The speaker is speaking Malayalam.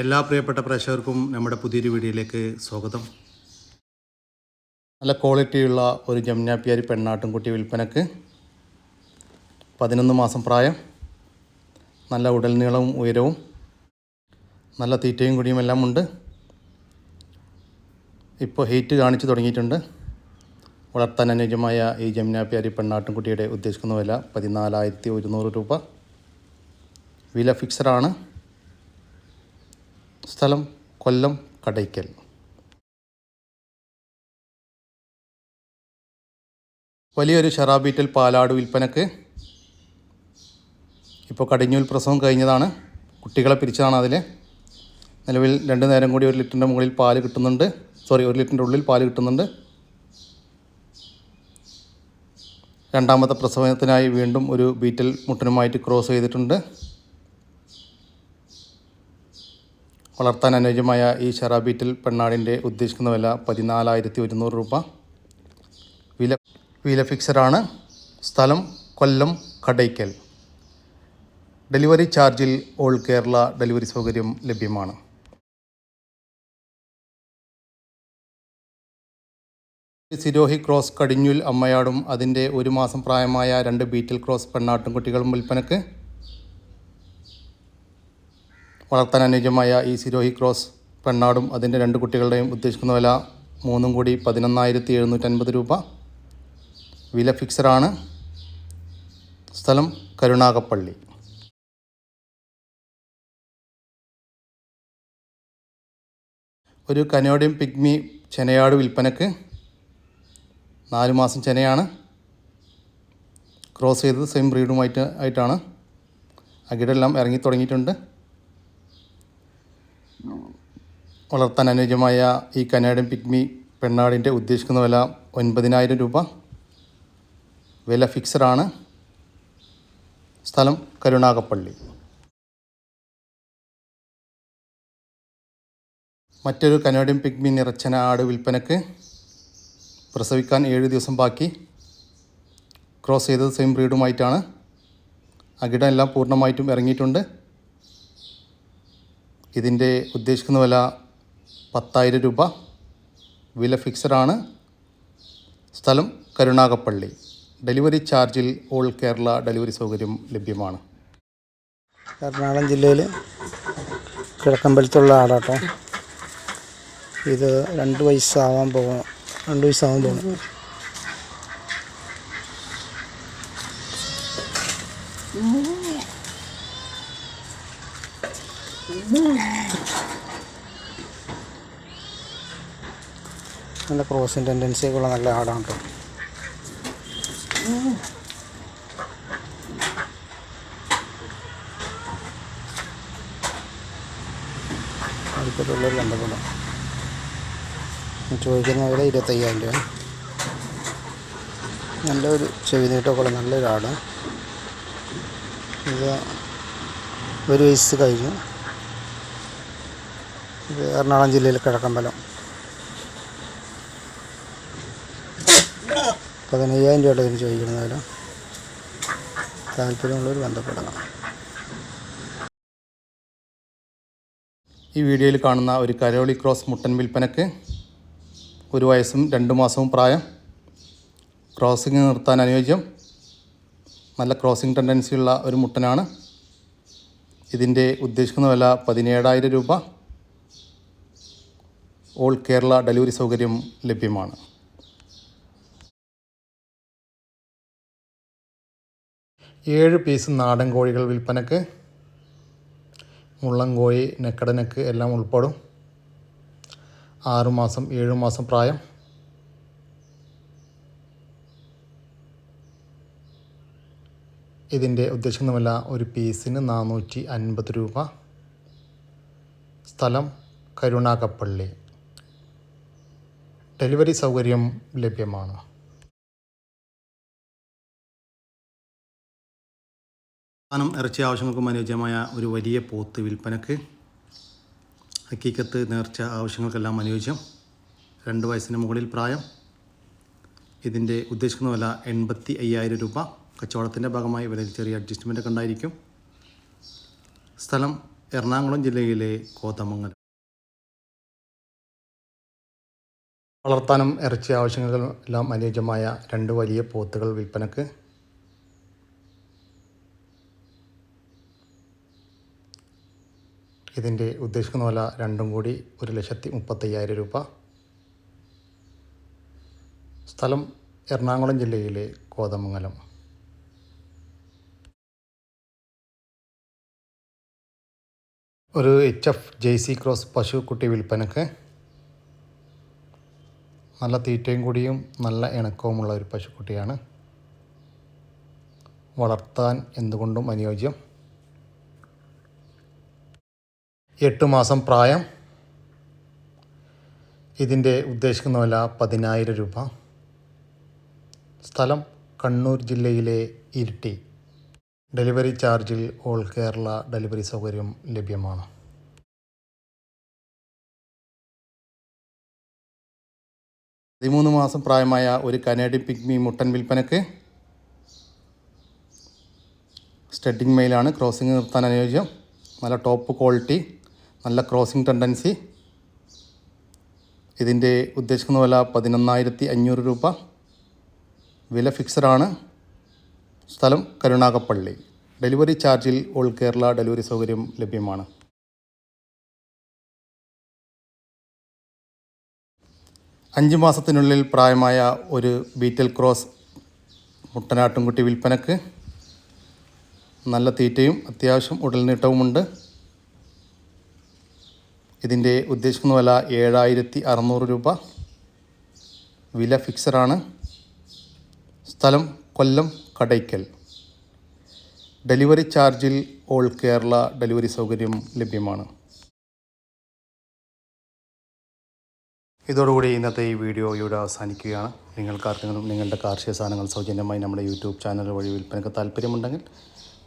എല്ലാ പ്രിയപ്പെട്ട പ്രേക്ഷകർക്കും നമ്മുടെ പുതിയൊരു വീഡിയോയിലേക്ക് സ്വാഗതം. നല്ല ക്വാളിറ്റിയുള്ള ഒരു ജമുനാപ്പിയാരി പെണ്ണാട്ടുംകുട്ടി വിൽപ്പനക്ക് പതിനൊന്ന് മാസം പ്രായം നല്ല ഉടൽ നീളവും ഉയരവും നല്ല തീറ്റയും കുടിയും എല്ലാം ഉണ്ട്. ഇപ്പോൾ ഹീറ്റ് കാണിച്ചു തുടങ്ങിയിട്ടുണ്ട്. വളർത്താൻ അനുയോജ്യമായ ഈ ജമുനാപ്പിയാരി പെണ്ണാട്ടുംകുട്ടിയുടെ ഉദ്ദേശിക്കുന്ന വില പതിനാലായിരത്തി ഒരുന്നൂറ് രൂപ. വില ഫിക്സഡാണ് സ്ഥലം കൊല്ലം കടയ്ക്കൽ. വലിയൊരു ഷറാബീറ്റൽ പാലാട് വിൽപ്പനക്ക് ഇപ്പോൾ കടിഞ്ഞൂൽ പ്രസവം കഴിഞ്ഞതാണ്. കുട്ടികളെ പിരിച്ചതാണ് അതിൽ. നിലവിൽ രണ്ട് നേരം കൂടി ഒരു ലിറ്ററിന്റെ മുകളിൽ പാൽ കിട്ടുന്നുണ്ട്. സോറി ഒരു ലിറ്ററിന്റെ ഉള്ളിൽ പാൽ കിട്ടുന്നുണ്ട്. രണ്ടാമത്തെ പ്രസവത്തിനായി വീണ്ടും ഒരു ബീറ്റൽ മുട്ടനുമായിട്ട് ക്രോസ് ചെയ്തിട്ടുണ്ട്. വളർത്താൻ അനുയോജ്യമായ ഈ ഷെറാബീറ്റിൽ പെണ്ണാടിന്റെ ഉദ്ദേശിക്കുന്ന വില പതിനാലായിരത്തി ഒരുന്നൂറ് രൂപ. വില വില ഫിക്സഡാണ്. സ്ഥലം കൊല്ലം കടയ്ക്കൽ. ഡെലിവറി ചാർജിൽ ഓൾ കേരള ഡെലിവറി സൗകര്യം ലഭ്യമാണ്. സിരോഹി ക്രോസ് കടിഞ്ഞുൽ അമ്മയാടും അതിന്റെ ഒരു മാസം പ്രായമായ രണ്ട് ബീറ്റിൽ ക്രോസ് പെണ്ണാട്ടും കുട്ടികളും വിൽപ്പനക്ക് വളർത്താൻ അനുയോജ്യമായ ഈ സിരോഹി ക്രോസ് പെണ്ണാടും അതിന്റെ രണ്ട് കുട്ടികളുടെയും ഉദ്ദേശിക്കുന്ന വില മൂന്നും കൂടി പതിനൊന്നായിരത്തി എഴുന്നൂറ്റൻപത് രൂപ. വില ഫിക്സഡാണ്. സ്ഥലം കരുണാകപ്പള്ളി. ഒരു കനോഡിയം പിഗ്മി ചെനയാട് വിൽപ്പനക്ക് നാല് മാസം ചെനയാണ്. ക്രോസ് ചെയ്തത് സെയിം ബ്രീഡുമായിട്ട് ആയിട്ടാണ്. അകിടെല്ലാം ഇറങ്ങി തുടങ്ങിയിട്ടുണ്ട് വളർത്താൻ അനുയോജ്യമായ ഈ കനാഡൻ പിഗ്മി പെണ്ണാടിന്റെ ഉദ്ദേശിക്കുന്ന വില ഒൻപതിനായിരം രൂപ. വില ഫിക്സഡാണ് സ്ഥലം കരുണാകപ്പള്ളി. മറ്റൊരു കനേഡിയൻ പിഗ്മി നിറച്ചന ആട് വിൽപ്പനക്ക് പ്രസവിക്കാൻ ഏഴ് ദിവസം ബാക്കി. ക്രോസ് ചെയ്തത് സെയിം ബ്രീഡുമായിട്ടാണ്. അകിടം എല്ലാം പൂർണമായിട്ടും ഇറങ്ങിയിട്ടുണ്ട്. ഇതിന്റെ ഉദ്ദേശിക്കുന്ന വില പത്തായിരം രൂപ വില ഫിക്സഡാണ്. സ്ഥലം കരുണാകപ്പള്ളി ഡെലിവറി ചാർജിൽ ഓൾ കേരള ഡെലിവറി സൗകര്യം ലഭ്യമാണ്. എറണാകുളം ജില്ലയിൽ കിഴക്കമ്പലത്തുള്ള ആടാട്ടോ ഇത് രണ്ട് വയസ്സാവാൻ പോകും രണ്ട് വയസ്സാവാൻ പോകും നല്ല ക്രോസിങ് ടെൻഡൻസിയൊക്കെ ഉള്ള നല്ല ആടാണ് കേട്ടോ അടുത്തുള്ളവർ ബന്ധപ്പെടാം ചോദിക്കുന്ന വില ഇരുപത്തയ്യായിരം രൂപ നല്ലൊരു ചെവി നീട്ടമൊക്കെ നല്ലൊരു നല്ലൊരാട് ഇത് ഒരു വയസ്സ് കഴിഞ്ഞു. ഇത് എറണാകുളം ജില്ലയിൽ കിഴക്കമ്പലം. പതിനയ്യായിരം രൂപയുടെ ഇതിന് ചോദിക്കുന്ന താല്പര്യമുള്ളവർ ബന്ധപ്പെടണം. ഈ വീഡിയോയിൽ കാണുന്ന ഒരു കരോളി ക്രോസ് മുട്ടൻ വിൽപ്പനക്ക് ഒരു വയസ്സും രണ്ട് മാസവും പ്രായം. ക്രോസിംഗ് നിർത്താൻ അനുയോജ്യം. നല്ല ക്രോസിംഗ് ടെൻഡൻസിയുള്ള ഒരു മുട്ടനാണ്. ഇതിന്റെ ഉദ്ദേശിക്കുന്ന വില പതിനേഴായിരം രൂപ. ഓൾ കേരള ഡെലിവറി സൗകര്യം ലഭ്യമാണ്. ഏഴ് പീസ് നാടൻ കോഴികൾ വിൽപ്പനക്ക് മുള്ളൻകോഴി നെക്കടനക്ക് എല്ലാം ഉൾപ്പെടും. ആറുമാസം ഏഴ് മാസം പ്രായം. ഇതിന്റെ ഉദ്ദേശമൊന്നുമല്ല ഒരു പീസിന് നാനൂറ്റി അൻപത് രൂപ. സ്ഥലം കരുണാകപ്പള്ളി. ഡെലിവറി സൗകര്യം ലഭ്യമാണ്. സാധനം ഇറച്ചി ആവശ്യങ്ങൾക്കും അനുയോജ്യമായ ഒരു വലിയ പോത്ത് വിൽപ്പനക്ക് ഹക്കീക്കത്ത് നേർച്ച ആവശ്യങ്ങൾക്കെല്ലാം അനുയോജ്യം. രണ്ട് വയസ്സിന് മുകളിൽ പ്രായം. ഇതിന്റെ ഉദ്ദേശിക്കുന്ന വില എൺപത്തി അയ്യായിരം രൂപ. കച്ചവടത്തിന്റെ ഭാഗമായി വിലയിൽ ചെറിയ അഡ്ജസ്റ്റ്മെന്റ് ഉണ്ടായിരിക്കും. സ്ഥലം എറണാകുളം ജില്ലയിലെ കോതമംഗലം. വളർത്താനും ഇറച്ചി ആവശ്യങ്ങൾക്കെല്ലാം അനുയോജ്യമായ രണ്ട് വലിയ പോത്തുകൾ വിൽപ്പനക്ക് ഇതിന്റെ ഉദ്ദേശിക്കുന്ന വില രണ്ടും കൂടി ഒരു ലക്ഷത്തി മുപ്പത്തയ്യായിരം രൂപ. സ്ഥലം എറണാകുളം ജില്ലയിലെ കോതമംഗലം. ഒരു H F J C cross പശു കുട്ടി വിൽപ്പനക്ക് നല്ല തീറ്റയും കൂടിയും നല്ല ഇണക്കവുമുള്ള ഒരു പശുക്കുട്ടിയാണ്. വളർത്താൻ എന്തുകൊണ്ടും അനുയോജ്യം. എട്ട് മാസം പ്രായം. ഇതിന്റെ ഉദ്ദേശിക്കുന്ന വില പതിനായിരം രൂപ. സ്ഥലം കണ്ണൂർ ജില്ലയിലെ ഇരിട്ടി. ഡെലിവറി ചാർജിൽ ഓൾ കേരള ഡെലിവറി സൗകര്യം ലഭ്യമാണ്. പതിമൂന്ന് മാസം പ്രായമായ ഒരു കനേഡിയൻ പിഗ്മി മുട്ടൻ വിൽപ്പനക്ക് സ്റ്റഡിങ് മെയിലാണ് ക്രോസിംഗ് നിർത്താൻ അനുയോജ്യം നല്ല ടോപ്പ് ക്വാളിറ്റി നല്ല ക്രോസിംഗ് ടെൻഡൻസി. ഇതിന്റെ ഉദ്ദേശിക്കുന്ന വില പതിനൊന്നായിരത്തി അഞ്ഞൂറ് രൂപ. വില ഫിക്സഡാണ്. സ്ഥലം കരുണാകപ്പള്ളി ഡെലിവറി ചാർജിൽ ഓൾ കേരള ഡെലിവറി സൗകര്യം ലഭ്യമാണ്. അഞ്ച് മാസത്തിനുള്ളിൽ പ്രായമായ ഒരു ബീറ്റൽ ക്രോസ് മുട്ടനാട്ടുംകുട്ടി വിൽപ്പനക്ക് നല്ല തീറ്റയും അത്യാവശ്യം ഉടൽനീട്ടവുമുണ്ട്. ഇതിന്റെ ഉദ്ദേശിക്കുന്ന വില ഏഴായിരത്തി അറുന്നൂറ് രൂപ. വില ഫിക്സഡാണ്. സ്ഥലം കൊല്ലം കടയ്ക്കൽ. ഡെലിവറി ചാർജിൽ ഓൾ കേരള ഡെലിവറി സൗകര്യം ലഭ്യമാണ്. ഇതോടുകൂടി ഇന്നത്തെ ഈ വീഡിയോ ഇവിടെ അവസാനിക്കുകയാണ്. നിങ്ങൾക്കാർക്കെങ്കിലും നിങ്ങളുടെ കാർഷിക സാധനങ്ങൾ സൗജന്യമായി നമ്മുടെ യൂട്യൂബ് ചാനൽ വഴി വിൽപ്പനയ്ക്ക് താല്പര്യമുണ്ടെങ്കിൽ